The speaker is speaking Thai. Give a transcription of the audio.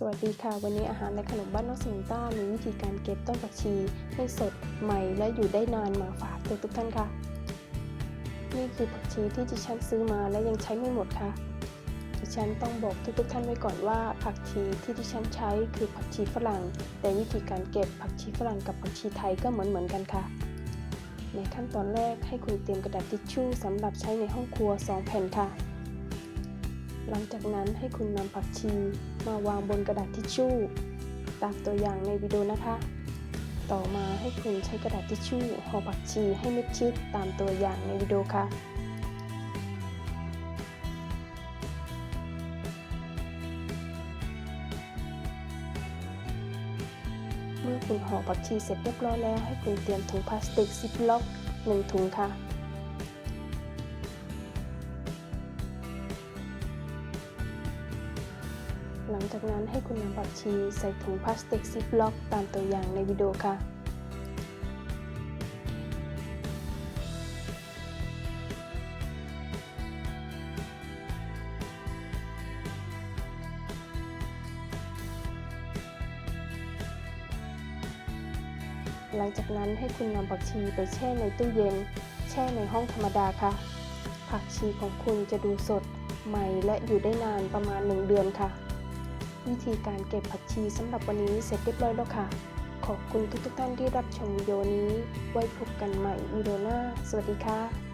สวัสดีค่ะ วันนี้อาหารและขนมบ้านนอกสมุนต้ามีวิธีการเก็บต้นผักชีให้สดใหม่และอยู่ได้นานมาฝากทุกท่านค่ะ นี่คือผักชีที่ดิฉันซื้อมาและยังใช้ไม่หมดค่ะ ดิฉันต้องบอกทุกๆท่านไว้ก่อนว่า ผักชีที่ดิฉันใช้คือผักชีฝรั่ง แต่วิธีการเก็บผักชีฝรั่งกับผักชีไทยก็เหมือนเหมือนกันค่ะ ในขั้นตอนแรกให้คุณเตรียมกระดาษทิชชู่สำหรับใช้ในห้องครัว 2 แผ่นค่ะ หลังจากนั้นให้คุณนำผักชีมาวางบนกระดาษทิชชู่ ตามตัวอย่างในวิดีโอนะคะ ต่อมาให้คุณใช้กระดาษทิชชู่ห่อผักชีให้มิดชิดตามตัวอย่างในวิดีโอค่ะเมื่อคุณห่อผักชีเสร็จเรียบร้อยแล้ว ให้คุณเตรียมถุงพลาสติกซิปล็อกหนึ่งถุงค่ะ ลังจากนั้นให้คุณนำผักชีใส่ถุงพลาสติกซิปล็อกตามตัวอย่างในวิดีโอค่ะ หลังจากนั้นให้คุณนำผักชีไปแช่ในตู้เย็น แช่ในห้องธรรมดาค่ะ ผักชีของคุณจะดูสดใหม่และอยู่ได้นานประมาณ 1 เดือนค่ะ วิธีการเก็บผักชีสำหรับวันนี้เสร็จเรียบร้อยแล้วค่ะ ขอบคุณทุกๆท่านที่รับชมวิดีโอนี้ ไว้พบกันใหม่วิดีโอหน้า สวัสดีค่ะ